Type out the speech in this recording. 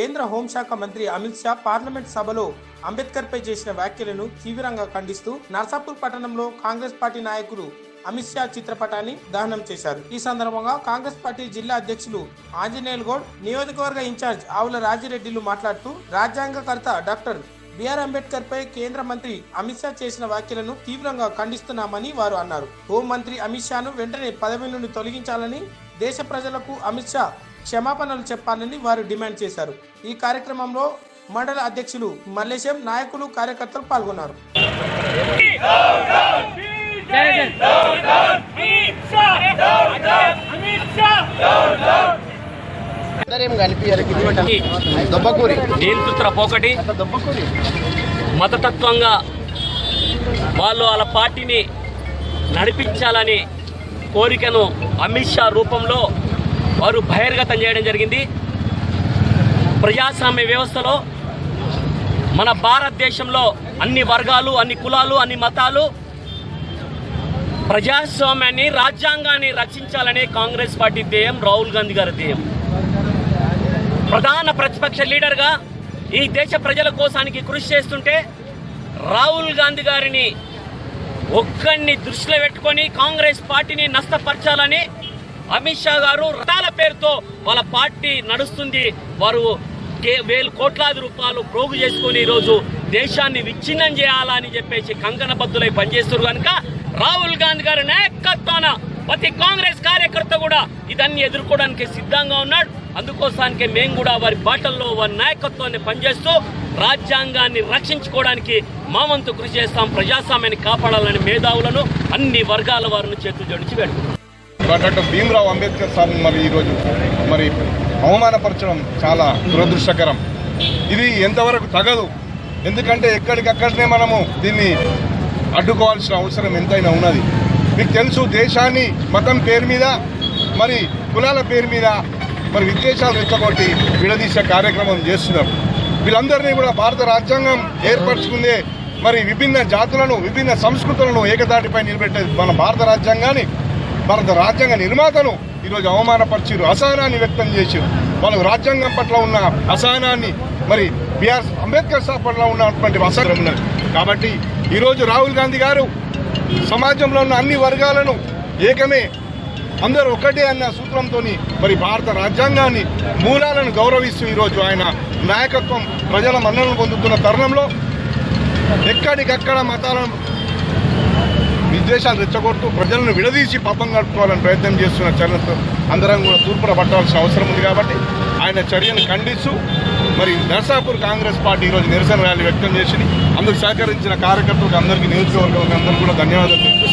కేంద్ర హోంశాఖ మంత్రి అమిత్ షా పార్లమెంట్ సభలో అంబేద్కర్ పై చేసిన వ్యాఖ్యలను తీవ్రంగా ఖండిస్తూ నర్సాపూర్ పట్టణంలో కాంగ్రెస్ పార్టీ నాయకులు అమిత్ షా చిత్రపటాన్ని దహనం చేశారు. ఈ సందర్భంగా కాంగ్రెస్ పార్టీ జిల్లా అధ్యక్షులు ఆంజనేయులు గౌడ్ నియోజకవర్గ ఇన్ఛార్జ్ ఆవుల రాజిరెడ్డిలు మాట్లాడుతూ రాజ్యాంగకర్త డాక్టర్ బిఆర్ అంబేద్కర్ పై కేంద్ర మంత్రి అమిత్ షా చేసిన వ్యాఖ్యలను తీవ్రంగా ఖండిస్తున్నామని వారు అన్నారు. హోం మంత్రి అమిత్ షాను వెంటనే పదవి నుండి తొలగించాలని దేశ ప్రజలకు అమిత్ షా క్షమాపణలు చెప్పాలని వారు డిమాండ్ చేశారు. ఈ కార్యక్రమంలో మండల అధ్యక్షులు మల్లేశం నాయకులు కార్యకర్తలు పాల్గొన్నారు. పోకటి. మతతత్వంగా వాళ్ళు వాళ్ళ పార్టీని నడిపించాలని కోరికను అమిత్ షా రూపంలో వారు బహిర్గతం చేయడం జరిగింది. ప్రజాస్వామ్య వ్యవస్థలో మన భారతదేశంలో అన్ని వర్గాలు అన్ని కులాలు అన్ని మతాలు ప్రజాస్వామ్యాన్ని రాజ్యాంగాన్ని రక్షించాలనే కాంగ్రెస్ పార్టీ ధ్యేయం రాహుల్ గాంధీ గారి ధ్యేయం. ప్రధాన ప్రతిపక్ష లీడర్గా ఈ దేశ ప్రజల కోసానికి కృషి చేస్తుంటే రాహుల్ గాంధీ గారిని ఒక్కడిని దృష్టిలో పెట్టుకొని కాంగ్రెస్ పార్టీని నష్టపరచాలని అమిత్ షా గారు రథాల పేరుతో వాళ్ళ పార్టీ నడుస్తుంది. వారు కే- వేలు కోట్లాది రూపాయలు ప్రోగు చేసుకొని ఈరోజు దేశాన్ని విచ్ఛిన్నం చేయాలని చెప్పేసి కంకణబద్దులై పనిచేస్తారు కనుక రాహుల్ గాంధీ గారి నాయకత్వాన ప్రతి కాంగ్రెస్ కార్యకర్త కూడా ఇదన్నీ ఎదుర్కోవడానికి సిద్ధంగా ఉన్నాడు. అందుకోసానికి మేము కూడా వారి బాటల్లో వారి నాయకత్వాన్ని పనిచేస్తూ రాజ్యాంగాన్ని రక్షించుకోవడానికి మా వంతు కృషి చేస్తాం. ప్రజాస్వామ్యాన్ని కాపాడాలని మేధావులను అన్ని వర్గాల వారిని చేతులు జోడించి పెడుతున్నాం డాక్టర్ భీమ్రావ్ అంబేద్కర్ సార్ మరి ఈరోజు మరి అవమానపరచడం చాలా దురదృష్టకరం. ఇది ఎంతవరకు తగదు. ఎందుకంటే ఎక్కడికక్కడనే మనము దీన్ని అడ్డుకోవాల్సిన అవసరం ఎంతైనా ఉన్నది. మీకు తెలుసు దేశాన్ని మతం పేరు మీద మరి కులాల పేరు మీద మరి విద్వేషాలు రెచ్చగొట్టి విడదీసే కార్యక్రమం చేస్తున్నారు. వీళ్ళందరినీ కూడా భారత రాజ్యాంగం ఏర్పరచుకుందే మరి విభిన్న జాతులను విభిన్న సంస్కృతులను ఏకదాటిపై నిలబెట్టే మన భారత రాజ్యాంగాన్ని భారత రాజ్యాంగ నిర్మాతను ఈరోజు అవమానపరిచారు అసహనాన్ని వ్యక్తం చేశారు వాళ్ళకు రాజ్యాంగం పట్ల ఉన్న అసహనాన్ని మరి బిఆర్ అంబేద్కర్ సార్ పట్ల ఉన్నటువంటి అసహనం ఉన్నది. కాబట్టి ఈరోజు రాహుల్ గాంధీ గారు సమాజంలో ఉన్న అన్ని వర్గాలను ఏకమే అందరూ ఒకటే అన్న సూత్రంతో మరి భారత రాజ్యాంగాన్ని మూలాలను గౌరవిస్తూ ఈరోజు ఆయన నాయకత్వం ప్రజల మన్నలను పొందుతున్న తరుణంలో ఎక్కడికక్కడ మతాలను విద్వేషాలు రెచ్చగొడుతూ ప్రజలను విడదీసి పాపం గడుపుకోవాలని ప్రయత్నం చేస్తున్న చర్యలతో అందరం కూడా తూర్పున పట్టాల్సిన అవసరం ఉంది కాబట్టి ఆయన చర్యను ఖండిస్తూ మరి నర్సాపూర్ కాంగ్రెస్ పార్టీ ఈరోజు నిరసన ర్యాలీ వ్యక్తం చేసింది. అందుకు సహకరించిన కార్యకర్తలకు అందరికీ నియోజకవర్గం అందరికీ కూడా ధన్యవాదాలు తెలుపుతూ